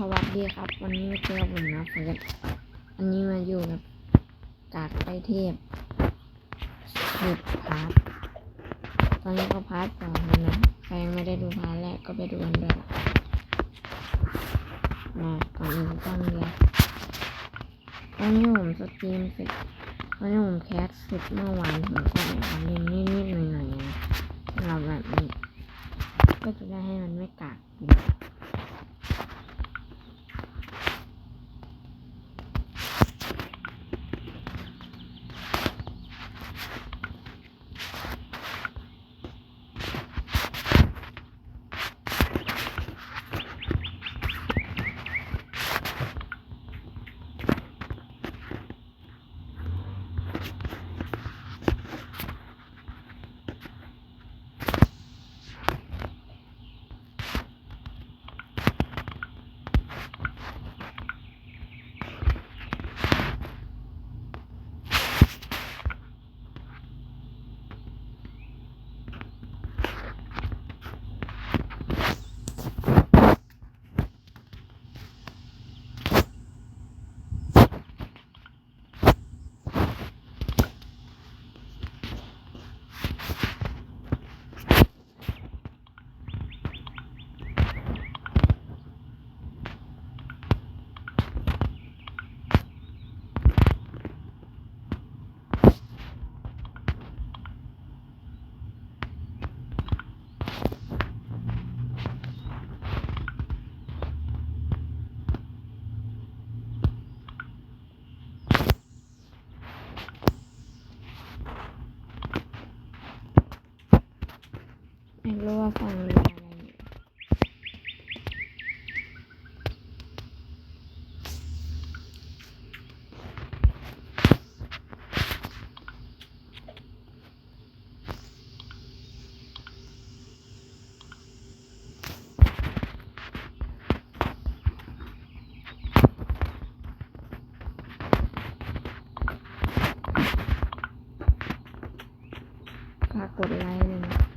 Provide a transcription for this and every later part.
สวัสดีครับ วันนี้มาเจอผมนะเฟิร์สอันนี้มาอยู่กับกากไอเทพสิบพาร์ทตอนนี้ก็พาร์ทสองแล้วนะใครยังไม่ได้ดูพาร์ทแรกก็ไปดูกันด้วยมาก่อนอื่นต้องเลยตอนนี้ผมสตรีมเสร็จตอนนี้ผมแคสเสร็จเมื่อวานผมก็แอบมาเล่นนิดๆหน่อยๆนะสำหรับแบบนี้ ก็จะได้ให้มันไม่กากอยู่ รู้ว่าฟังเรืออะไรอยู่ฝากกดไลค์เลยนะ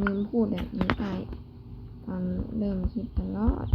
ลืมพูดแบบนี้ไปตอนเริ่มคลิปตลอด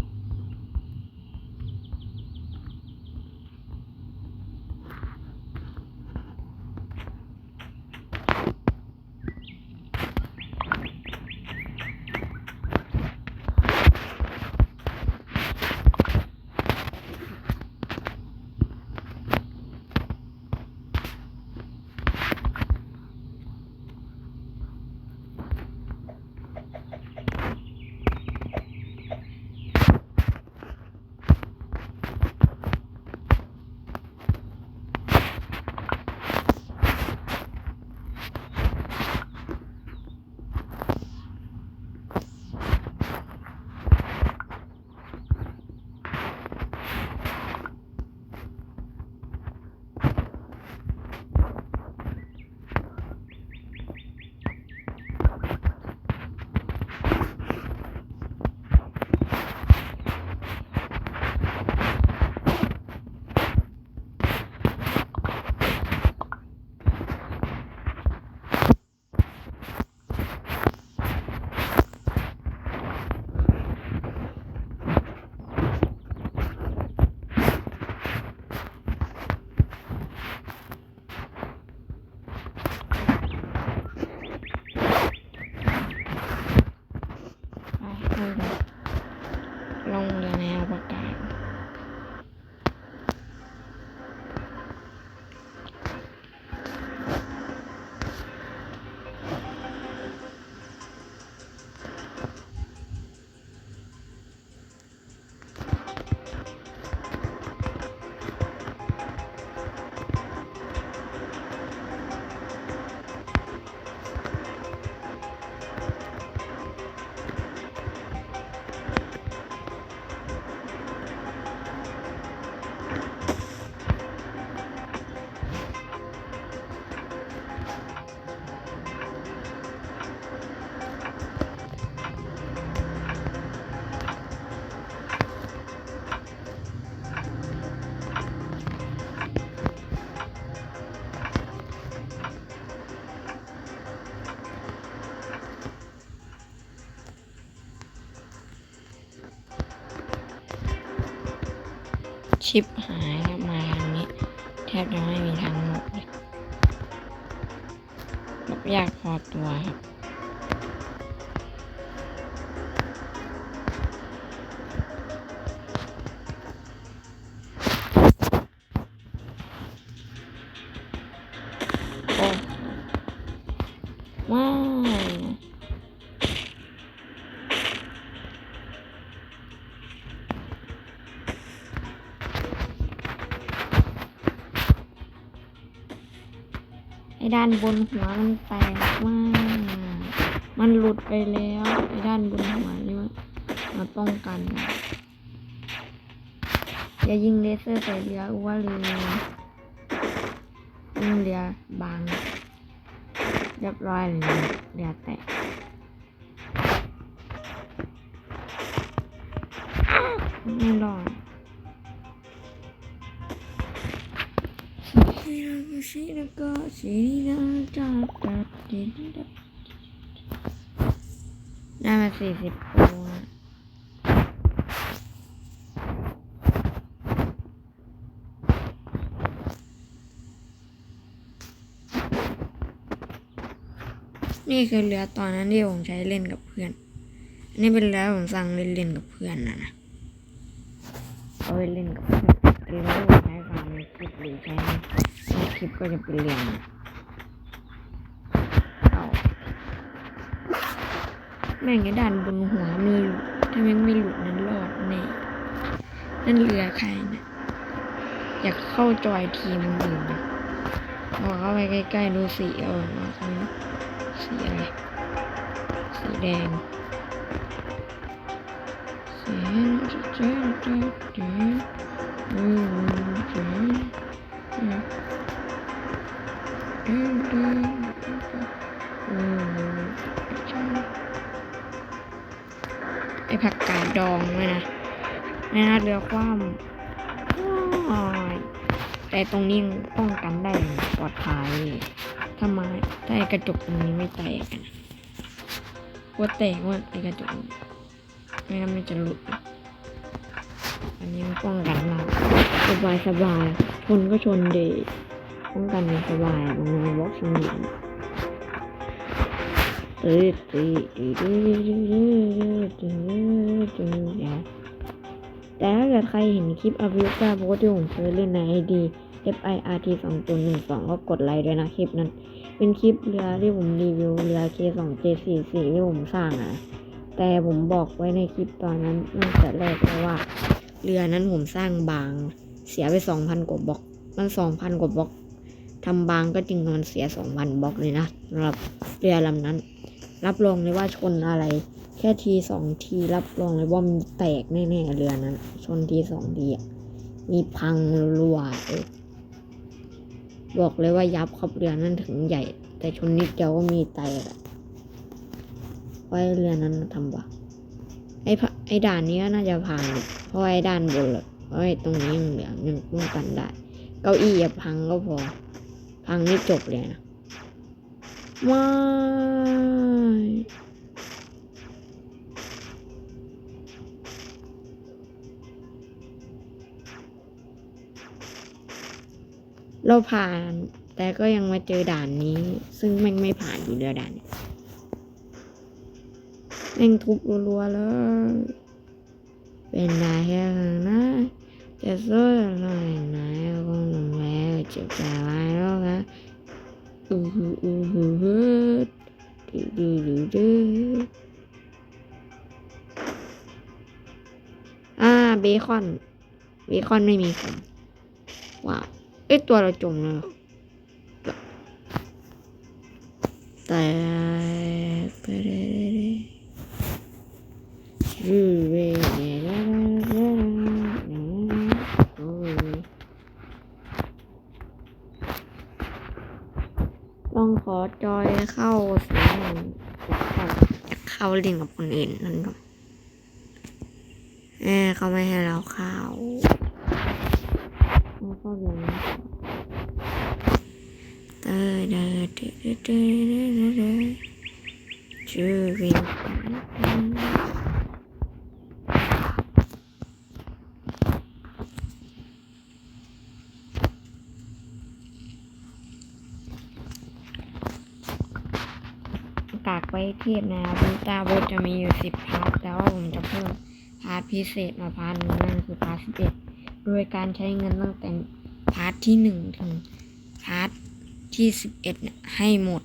ไปให้เรา ลงเรือในอวกาศ บจะไม่มีทางหมดเลยแบบยากพอตัวครับ ไอ้ด้านบนหัวมันแตกมาก มันหลุดไปแล้ว ไอ้ด้านบนหัวนี่มันมาป้องกัน อย่ายิงเลเซอร์ใส่เรือว่าเรือยิงเรือบาง เรียบร้อยเลยเรือแตกไม่รอด ได้มาสี่สิบตัวนี่คือเรือตอนนั้นที่ผมใช้เล่นกับเพื่อน อันนี้เป็นเรือผมสั่งเล่นเล่นกับเพื่อนนะนะ เอาไปเล่นกับเพื่อนแต่เรือที่ผมใช้ฟังในคลิปหรือใช้ ลิปก็จะเป็นเรือนะเอาแม่งไอ้ด้านบนหัวมีถ้าแม่งไม่หลุดนั้นรอดแน่นั่นเรือใครนะอยากเข้าจอยทีมอื่นนะพอเข้าไปใกล้ๆดูสีเออว่าเขาสีอะไรสีแดงสีเจ๊เจ๊เไอผักกาดดองเลยนะในนาเรือคว่ำแต่ตรงนี้ป้องกันได้ปลอดภัยทำไมถ้าไอกระจกตรงนี้ไม่แตกนะว่าแตกว่าไอกระจกนี้ไม่งั้นมันจะหลุด อันนี้มันป้องกันมากสบายสบายชนก็ชนเดี ป้องกันสบายมันบล็อกสนิมตีตีตีตีตีตีตีแต่ถ้าเกิดใครเห็นคลิปอาวิกาโพสที่ผมเคยเล่นในไอดี FIRT สองตัวหนึ่งสองก็กดไลค์ด้วยนะคลิปนั้น เป็นคลิปเรือที่ผมรีวิวเรือ K สอง J สี่สี่ที่ผมสร้างอะ แต่ผมบอกไว้ในคลิปตอนนั้นตั้งแต่แรกแล้วว่า เรือนั้นผมสร้างบางเสียไปสองพันกว่าบล็อกมันสองพันกว่าบล็อก ทำบางก็จริงมันเสียสองพันบล็อกเลยนะสำหรับเรือลำนั้น รับรองเลยว่าชนอะไร แค่ทีสองทีรับรองเลยว่ามันแตกแน่ๆเรือนั้น ชนทีสองทีอะมีพังรัวบอกเลยว่ายับครับเรือนั้นถึงใหญ่ แต่ชนนิดเดียวก็มีแตกไว้เรือนั้นมาทำวะไอ้ไอ้ด่านนี้ก็น่าจะพังเพราะไอ้ด้านบนเลยเพราะไอ้ตรงนี้ยังเหลือยังป้องกันได้ เก้าอี้อย่าพังก็พอ พังนี่จบเลยนะไม่เราผ่าน แต่ก็ยังมาเจอด่านนี้ ซึ่งแม่งไม่ผ่านอยู่เรือด่านนี้แม่งทุบรัวๆเลยเป็นได้แค่ข้าหน้าจะสู้หน่อยไหนก็ลงแล้วเจ็บใจไว้แล้วนะอือหืออือหือหือดื้อดื้อดื้อดื้ออ่าเบคอน เบคอนไม่มีผมว้าวเอ้ยตัวเราจมแล้วแต่ไปเรื่อยๆชื่อเวยโอ้ย ลองขอจอยเข้าเสียงหนึ่งเข้าจะเข้าเล่นกับคนอื่นนั่นก็แออเขาไม่ให้เราเข้าเราเข้าเรียนนะเตอเดอเดอเดอเดอเดอเดอชื่อวิน เทพนะครับบูตาบูจะมีอยู่สิบพาร์ทแต่ว่าผมจะเพิ่มพาร์ทพิเศษมาพาร์ทนึงนั่นคือพาร์ทสิบเอ็ดโดยการใช้เงินตั้งแต่พาร์ทที่หนึ่งถึงพาร์ทที่สิบเอ็ดให้หมด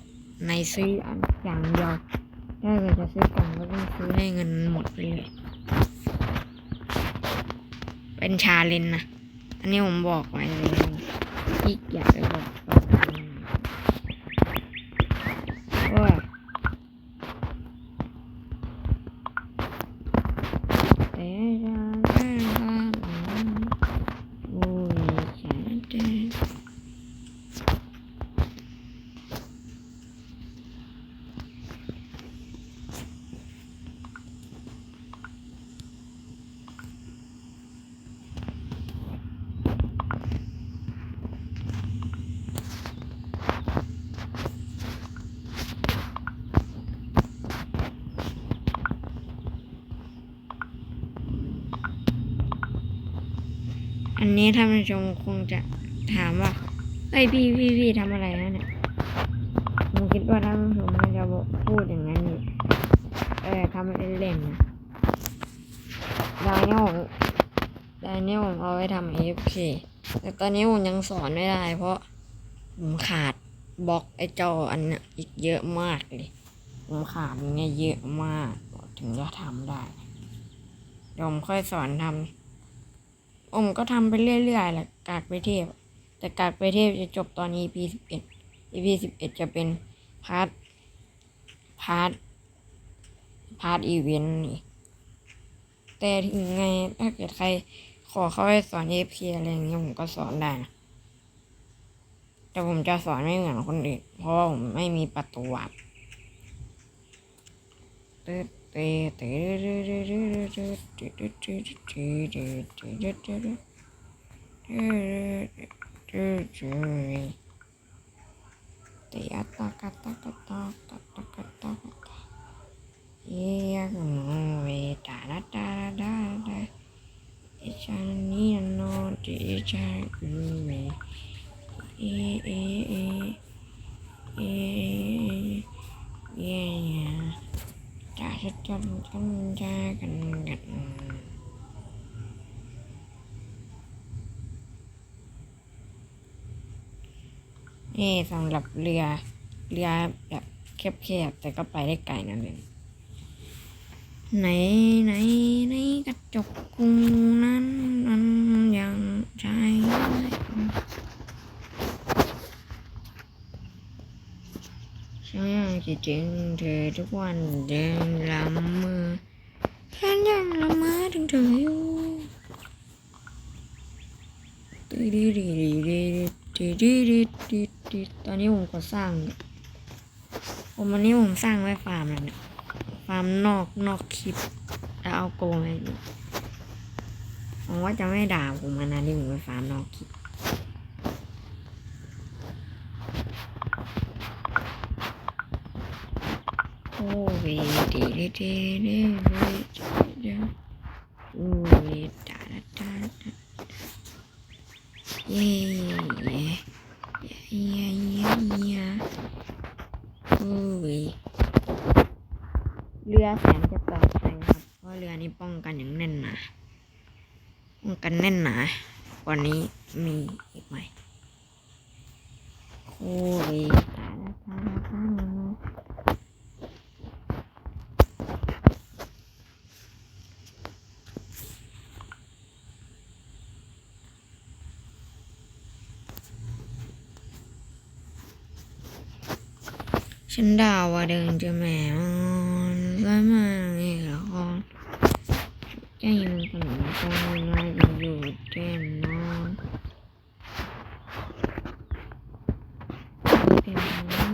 ในซื้ออันอย่างเดียวถ้าเกิดจะซื้อกล่องก็ต้องซื้อให้เงินหมดไปเลย เป็นชาเลนนะ อันนี้ผมบอกไว้เลยที่อยากจะ อันนี้ท่านผู้ชมคงจะถามว่าเอ้ยพี่พี่พี่ทำอะไรนะเนี่ยผมคิดว่าท่านผู้ชมน่าจะพูดอย่างนั้นนี่เออทำเล่นๆนะตอนนี้ผมตอนนี้ผมเอาไว้ทำเอฟเคแต่ตอนนี้ผมยังสอนไม่ได้ เพราะผมขาดบล็อกไอ้จออันน่ะอีกเยอะมากเลย ผมขาดเงี้ยเยอะมาก ถึงจะทำได้ยอมค่อยสอนทำ ผมก็ทำไปเรื่อยๆแหละกากไปเทพ แต่กากไปเทพจะจบตอน EP สิบเอ็ด EP สิบเอ็ดจะเป็นพาร์ทพาร์ทพาร์ทอีเวนต์นี่แต่ถึงไงถ้าเกิดใครขอเขาให้สอน AFK อะไรอย่างเงี้ยผมก็สอนได้นะแต่ผมจะสอนไม่เหมือนคนอื่นเพราะว่าผมไม่มีประตูวัดตึ๊ด Yeah, movie, da da da da da. It's a need no, it's a groovy. Eh, eh, eh, eh, yeah, yeah. จะชัดจันกันจ้ากันกันนี่สำหรับเรือเรือแบบแคบๆแต่ก็ไปได้ไกลนั่นเองไหนไหนไหนกระจกกูนั้นนั้นยังใช้ คิดถึงเธอทุกวันเดินละเมอฉันยังละเมอถึงเธออยู่ดีดีดีดีดีดีดีดีดีตอนนี้ผมก็สร้างเนี่ยผมวันนี้ผมสร้างไว้ฟาร์มแล้วเนี่ยฟาร์มนอกนอกคลิปแล้วเอาโกงไว้ดูหวังว่าจะไม่ด่าผมมานะที่ผมไปฟาร์มนอกคลิป Movie. Dee dee dee dee. Movie. Da da da da. Yay. ฉันดาว่าเดินจะแหมมันแล้วมาเอกละครใจมันขนมตรงมาอยอยู่เต็มนอนเต็มนอน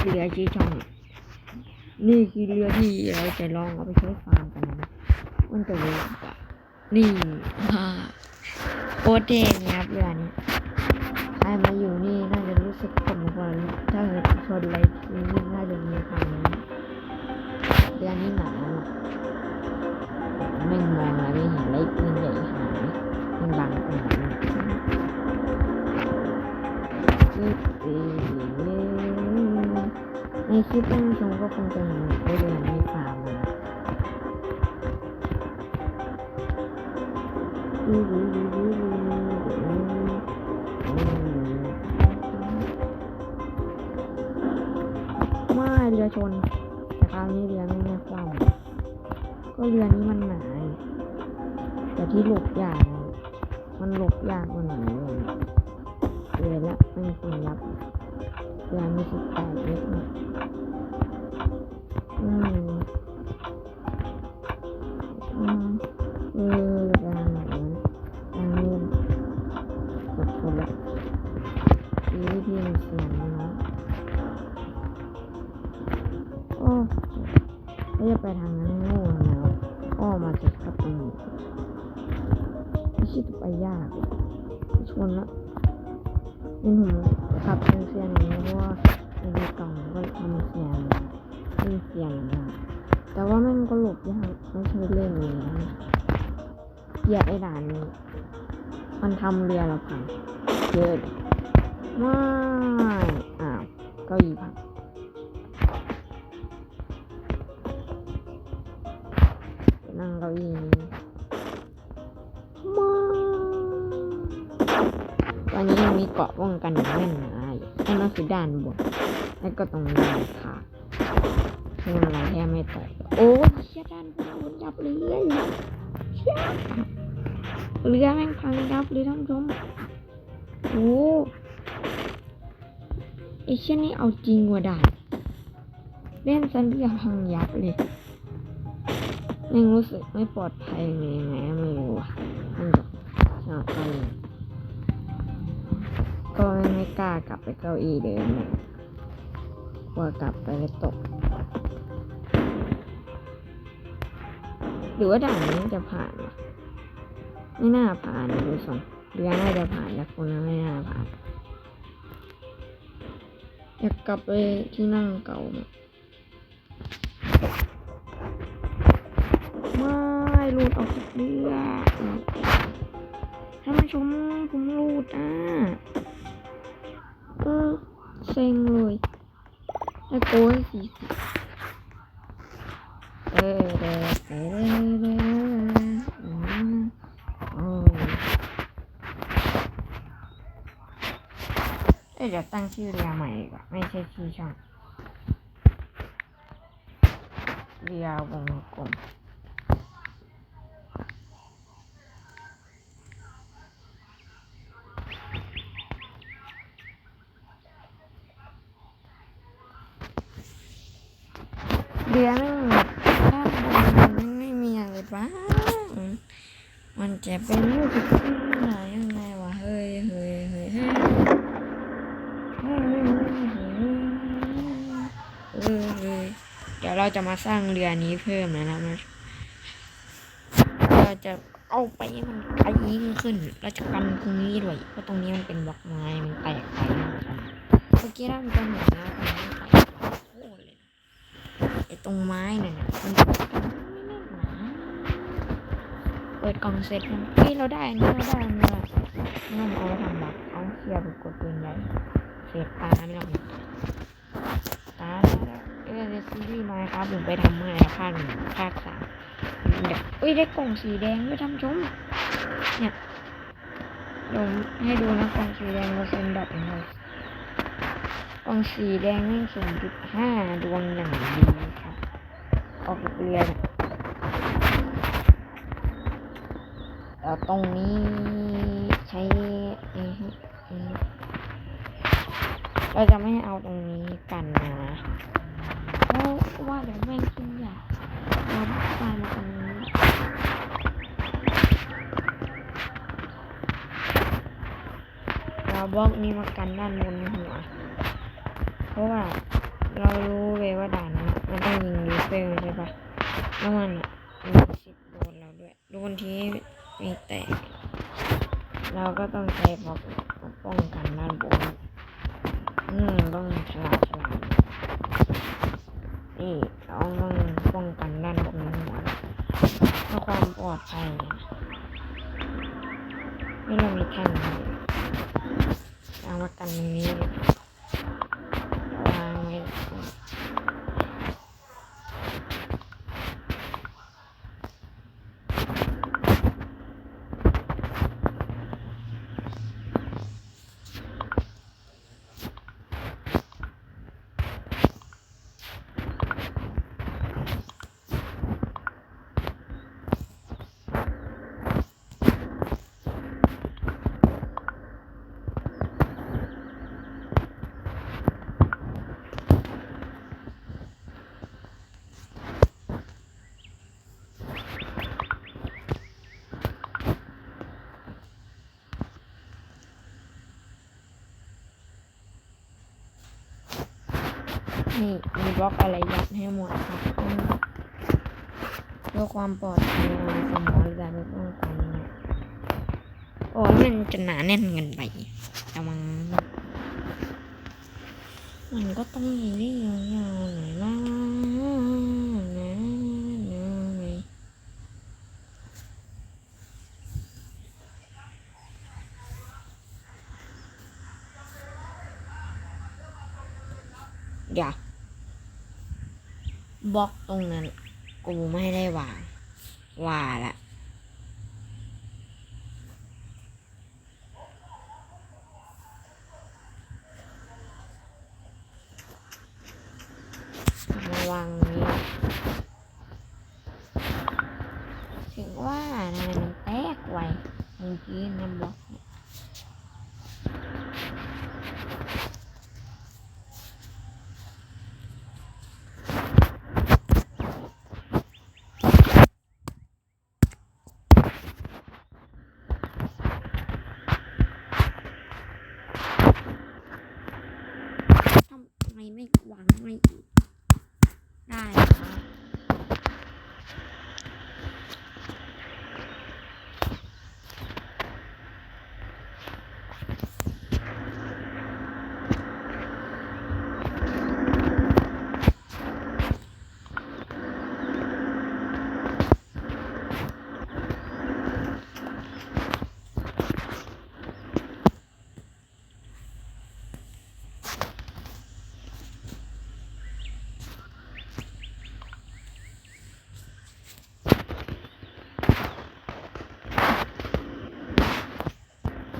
เรือชี้ช่อง นี่คือเรือที่เราจะลองเอาไปใช้ฟา มันจะเวิร์กนี่ฮ่าโอเดงครับเวลานี้ใครมาอยู่นี่น่าจะรู้สึกผมกว่าถ้าชนอะไรนี่น่าจะมีความเรื่องนี้หนาไม่งมองอะไรไม่เห็นไรปืนใหญ่หายมันบังหนาคือเออในคลิปท่านผู้ชมก็คงจะเห็น ไม่เรือชน แต่คราวนี้เรือไม่แน่ความก็เรือนี้มันหนาแต่ที่หลบยาก ดีที่พี่มันเสียงเนาะโอ้แล้วจะไปทางนั้นโง่ทำไมวะอ้อมาจากขับตรงนี้ไม่ใช่จะไปยากชนละนี่ผมขับเสียงๆอย่างนี้เพราะว่าในกล่องก็ทำเสียงมีเสียงนะแต่ว่าแม่งก็หลบยากต้องใช้เล่นเลยนะเกลียดไอ้ด่านนี้มันทำเรือเราพังเยอะดิไม่อ้าว เก้าอี้พังนั่งเก้าอี้นี้ไม่ตอนนี้ยังมีเกาะป้องกันอย่างแน่นหนาอยู่นั่นก็คือด้านบนแล้วก็ตรงนี้ค่ะซึ่อะไรแทบไม่แตกโอ้ยเชี่ยด้านบนยับเลยเชี่ยเรือแม่งพังยับเลยท่านผู้ชมโอ้ ไอเชี่ยนี่เอาจริงว่ะด่านเล่นซันเรือพังยับเลยยังรู้สึกไม่ปลอดภัยเลยไงไม่รู้อะท่านผู้ชอบก็ไม่กล้ากลับไปเก้าอี้เดิมเลยกลัวกลับไปแล้วตก หรือว่าด่านนี้จะผ่านไม่น่าผ่านดูทรงเรือน่าจะผ่านแต่คนนั้นไม่น่าผ่าน อยากกลับไปที่นั่งเก่านะไม่รูดออกจากเรือท่านผู้ชมผมรูดอะเออเซ็งเลยแล้โกยสี่สิเออเออเออมโอ้ เอ้ยเดี๋ยวตั้งชื่อเรือใหม่กว่าไม่ใช่ชื่อช่องเรือวงกลมเรือแม่งแบบด้านบนมันไม่มีอะไรบ้างมันจะเป็นรูปที่ไหนยังไงวะ เฮ้ยเฮ้ยเฮ้ยเฮ้ย เออเลยเดี๋ยวเรา จะมาสร้างเรือนี้เพิ่มนะนะมาเราจะเอาไปให้มันไกลยิ่งขึ้น เราจะกันตรงนี้ด้วยเพราะตรงนี้มันเป็นบล็อกไม้มันแตกไปนะเมื่อกี้เราเป็นเหมือนนะตรงนี้แตกโคตรเลยนะไอ้ตรงไม้เนี่ยมันเปิดกล่องเสร็จมันเฮ้ยเราได้อันนี้เราได้อันนี้ละนั่นเอาไปทำบักเอาเคลียร์ไปกดปืนใหญ่เศษปลาไม่ต้องตา เออซีรีส์มาครับผมไปทำมาแล้วภาคหนึ่งภาคสามเดี๋ยวอุ้ยได้กล่องสีแดงด้วยท่านชมเนี่ยเดี๋ยวให้ดูนะกล่องสีแดงเราเซ็นดับยังไงกล่องสีแดงนี่ศูนย์จุดห้าดวงอย่างดีครับ ออกเรือเนี่ยแล้วตรงนี้ใช้เราจะไม่เอาตรงนี้กันนะ ราะว่าเดี๋ยวแม่งกินยาเราตายมาตรงนี้เราบล็อกนี้มากันด้านบนหัว เพราะว่าเรารู้เลยว่าด่านนี้มันต้องยิงรีเฟลใช่ปะแล้วมันมีสิทธิ์โดนเราด้วย โดนทีมีแตก เราก็ต้องใช้บล็อกป้องกันด้านบนอืมต้องฉลาดฉลาด นี่เราต้องป้องกันด้านบนหัวเพื่อความปลอดภัยนี่เรามีแท่นอยู่เอามากันตรงนี้เลยวางไว้ นี่มีบล็อกอะไรยัดให้หมดครับเพื่อเพื่อความปลอดภัยในสมองหรือการไม่ต้องกันเนี่ยโอ้มันจะหนาแน่นเงินไปแต่มันมันก็ต้องมีเรื่องยาวหน่อยนะนะนะเดี๋ยว บล็อกตรงนั้น กูไม่ได้วางว่าละมาวางนี้ ถึงว่าทำไมมันแตกไวเมื่อกี้นะบล็อกเนี่ยทำไมไม่วางไม่ได้ล่ะ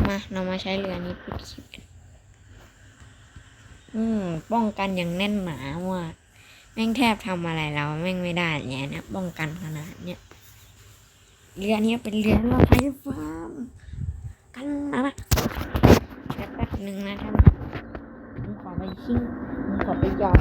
มา เรามาใช้เรือนี้ปิดคลิปกันอืมป้องกันอย่างแน่นหนาว่าแม่งแทบทำอะไรเราแม่งไม่ได้เนี่ยนะป้องกันขนาดเนี้ยเรือนี้เป็นเรือเราไฟฟ้ากันนะนะแป๊บแป๊บหนึ่งนะท่านผมขอไปชิ่งผมขอไปยอม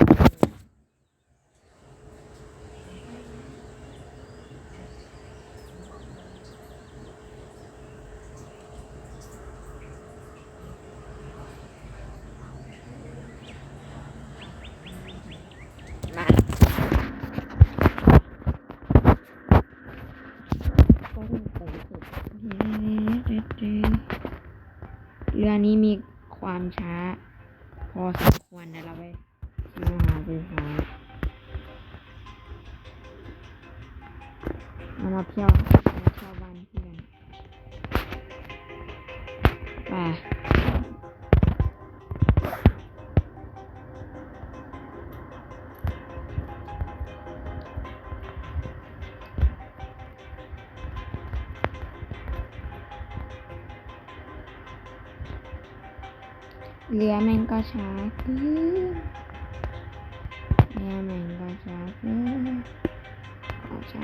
เรือแม่งก็ช้าเกินเรือแม่งก็ช้าเกินอ๋อใช่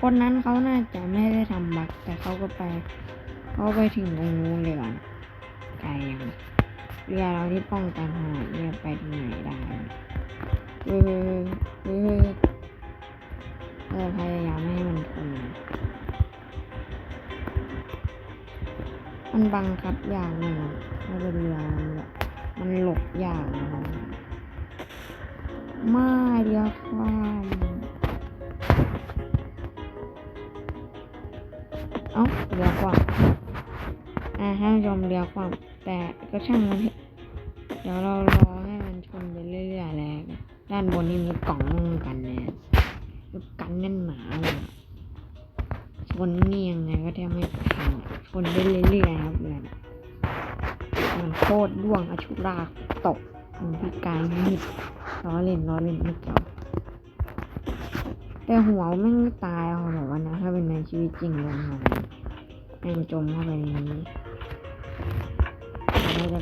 คนนั้นเขาน่าจะไม่ได้ทำบักแต่เขาก็ไปเขาไปถึงตรงนู้นเลยก่อนไกลยังเรือเราที่ป้องกันหาดเรือไปที่ไหนได้เออเออเออพยายามไม่ให้มันชนมันบังคับอย่ากเลย นะถ้าเป็นเรือมันแบบมันหลบอย่ากนะไม่เรือความเอ้าเรือความอ่าท่านผู้ชมเรือความ แต่ก็ช่างมันเดี๋ยวเรารอให้มันชนไปเรื่อยๆแล้วด้านบนนี่มีกล่องกันแน่คือกันแน่นหนาเลยชนนี่ยังไงก็แทบไม่ทันอะชนได้เรื่อย นอนไม่ไม่เกี่ยวแต่หัวไม่ตายเขาหรอวะนะ ถ้าเป็นในชีวิตจริงเลยนะแม่งจมเข้าไปในนี้ไม่ได้